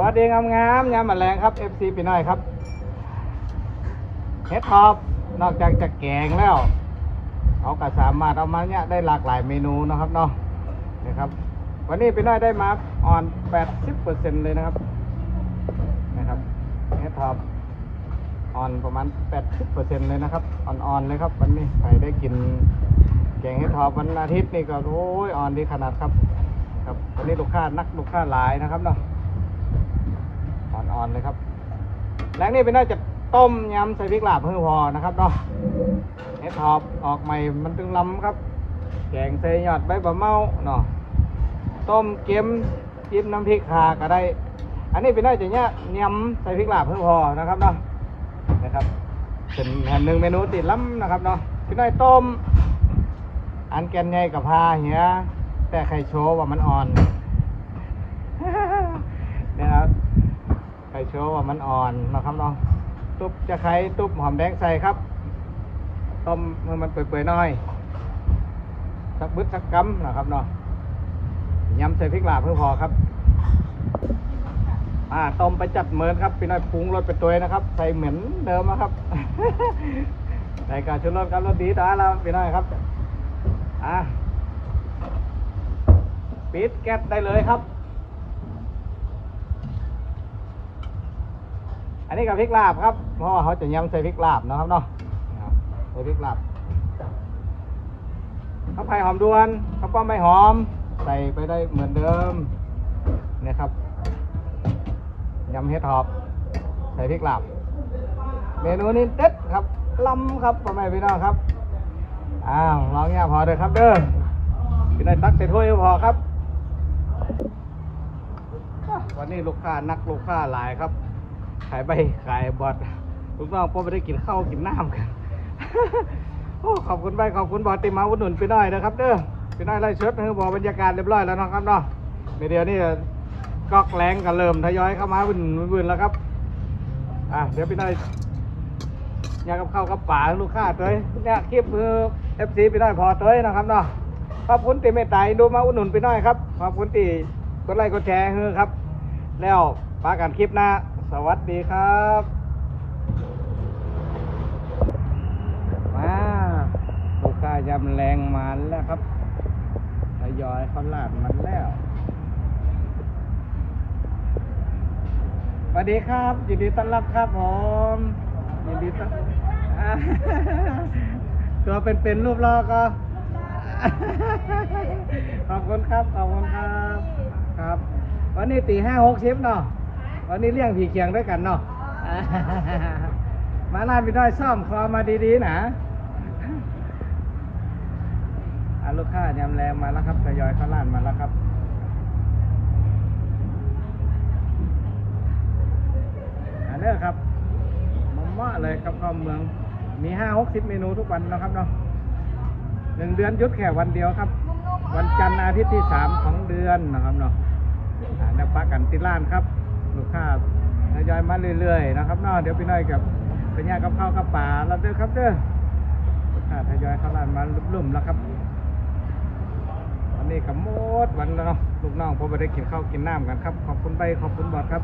วัสดีงามงามๆยามมาแรงครับ FC พี่น้อยครับเฮ็ดทอปนอกจากจะแกงแล้วเขาก็สามารถเอามาเนี่ยได้หลากหลายเมนูนะครับเนาะนะครับ วันนี้พี่น้อยได้มาออน 80%เลยนะครับนะครับเฮ็ดทอปออนประมาณ 80%เลยนะครับอ่อนๆเลยครับ วันนี้ใครได้กินแกงเฮ็ดทอปวันอาทิตย์นี่ก็โอ้ยอ่อนดีขนาดครับ ครับวันนี้ลูกค้านักลูกค้าหลายนะครับเนาะ อ่อนๆเลยครับแรงนี่เป็นน่าจะต้มยำใส่พริกลาบเพื่อพอนะครับเนาะเฮ็ดทอบออกใหม่มันตึงลำครับ แกงใส่หยอดใบบะเมาเนาะต้มเกี๊ยมจิ้มน้ำพริกคาก็ได้ อันนี้เป็นน่าจะเนี่ยยำใส่พริกลาบเพื่อพอนะครับเนาะนะครับเป็นแผ่นหนึ่งเมนูติดล้ำนะครับเนาะพี่น้อยต้ม อันแกนใหญ่กับพาเหียแต่ไข่โชว์ว่ามันอ่อน เนี่ยครับ ไข่โชว์ว่ามันอ่อนนะครับเนาะตุ๊บจะไข่ตุ๊บหอมแดงใส่ครับต้มเมื่อมันเปื่อยๆหน่อยสักบึดสักกำนะครับเนาะยำใส่พริกลาเพื่อพอครับอ่าต้มไปจัดเหมือนครับพี่น้อยปรุงรสไปตัวนะครับ ใส่เหมือนเดิมนะครับใส่กากชุดรสครับรสดีตาแล้วพี่น้อยครับอะปิดแก๊สได้เลยครับ อั นนี้กับพริกลาบครับ เพราะว่าเขาจะยำใส่พริกลาบนะครับเนาะใส่พริกลาบข้าวไผ่หอมดวนข้าวป้อมไม่หอม ใส่ไปได้เหมือนเดิมเนี่ยครับยำเห็ดหอบใส่พริกลาบ เมนูนี้เด็ดครับล้ำครับพ่อแม่พี่น้องครับอ้าวลองเนี่ยพอเลยครับเด้อพี่นายตักใส่ถ้วยพอครับ วันนี้ลูกค้านักลูกค้าหลายครับายใบขายบอดลูกน้องพ่อไม่ได้กินข้าวกินน้ำกันโอ้ขอบคุณใบขอบคุณบอดติมาอุดหนุนพี่น้อยนะครับเด้อพี่น้อยไล่ชดคือบอบรรยากาศเรียบร้อยแล้วนะครับเนาะในเดียวนี้ก๊อกแรงกันเริ่มทยอยเข้ามาวุ่นวุ่นแล้วครับอะเดี๋ยวพี่น้อยอยากกับข้าวกับป่าลูกค้าเตยเนี่ยคลิปคือเอฟซีไปได้พอเตยนะครับเนาะขอบคุณตีเมตตาดูมาอุดหนุนไปหน่อยครับขอบคุณตีกดไลค์กดแชร์ให้ครับ แล้วปากันคลิปหน้า สวัสดีครับ มาลูกค้ายำแรงมาแล้วครับทยอยเขาลาดมันแล้วสวัสดีครับยินดีต้อนรับครับผมยินดีต้อนตัวเป็นๆรูปรอก็ขอบคุณครับ ขอบคุณครับ ครับ วันนี้ตีห้าหกชิปเนาะ วันนี้เลี้ยงผีเคียงด้วยกันเนาะมาลานพี่น้อยซ่อมคอมาดีๆนะอะลูกค้ายำแรงมาแล้วครับทยอยเข้าร้านมาแล้วครับอันนี้ครับมาม่าเลยกับข้าวเมือง มีห้าหกสิบเมนูทุกวันนะครับเนาะหนึ่งเดือนหยุดแค่วันเดียวครับ วันจันทร์อาทิตย์ที่สามของเดือนนะครับเนาะอ่าเดี๋ยวปักกันติดร้านครับ ลูกค้าทยอยมาเรื่อยๆนะครับเนาะเดี๋ยวพี่น้อยกับเป็นญาติกับข้าวกับป่าแล้วเด้อครับเด้อลูกค้าทยอยเข้าร้านมาลุ่มๆแล้วครับวันนี้กับมดวันแล้วเนาะลูกน้องผมไปได้กินข้าวกินน้ำกันครับ ขอบคุณใบขอบคุณบอดครับ